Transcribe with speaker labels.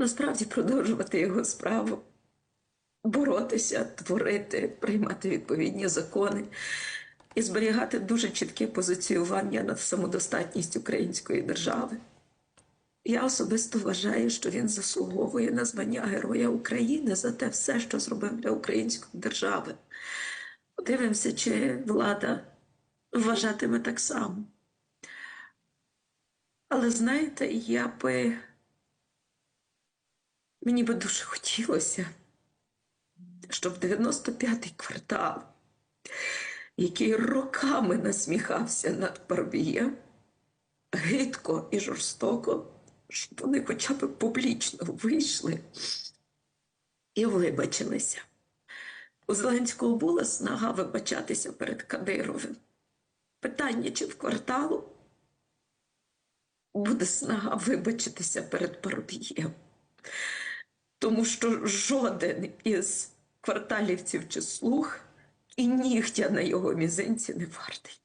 Speaker 1: насправді продовжувати його справу, боротися, творити, приймати відповідні закони і зберігати дуже чітке позиціювання на самодостатність української держави. Я особисто вважаю, що він заслуговує на звання Героя України за те все, що зробив для української держави. Подивимося, чи влада вважатиме так само. Але знаєте, я би мені би дуже хотілося, щоб 95-й квартал, який роками насміхався над Парубієм, гидко і жорстоко, щоб вони хоча б публічно вийшли і вибачилися. У Зеленського була снага вибачатися перед Кадировим. Питання, чи в кварталу буде снага вибачитися перед Парубієм. Тому що жоден із кварталівців чи слуг і нігтя на його мізинці не вартий.